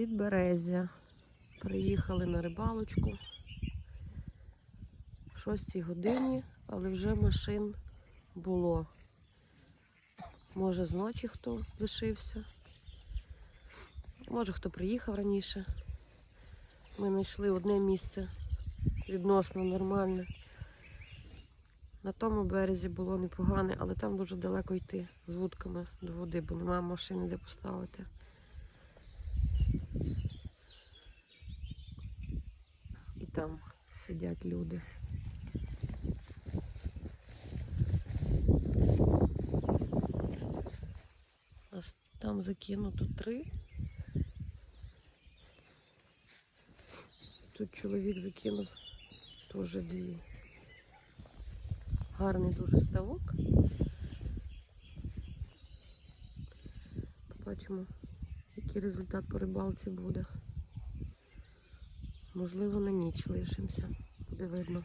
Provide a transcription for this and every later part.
Підберезя. Приїхали на рибалочку в 6 годині, але вже машин було. Може, з ночі хто лишився. Може, хто приїхав раніше. Ми знайшли одне місце відносно нормальне. На тому березі було непогане, але там дуже далеко йти з вудками до води, бо немає машини де поставити. Там сидять люди. Нас там закинуто три. Тут чоловік закинув теж дві. Гарний дуже ставок. Побачимо, який результат по рибалці буде. Можливо, на ніч лишимося. Буде видно.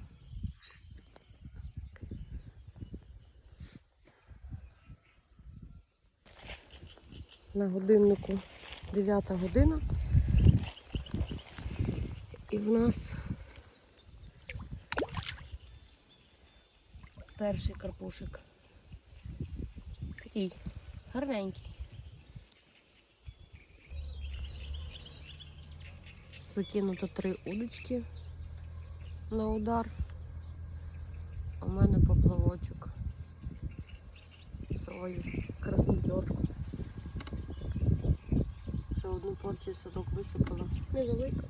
На годиннику 9 година. І в нас перший карпушик. Такий гарненький. Закинуто три удочки на удар. У мене поплавочок. Свою краснотерку. Ще одну порцію садок висипала. Невелика.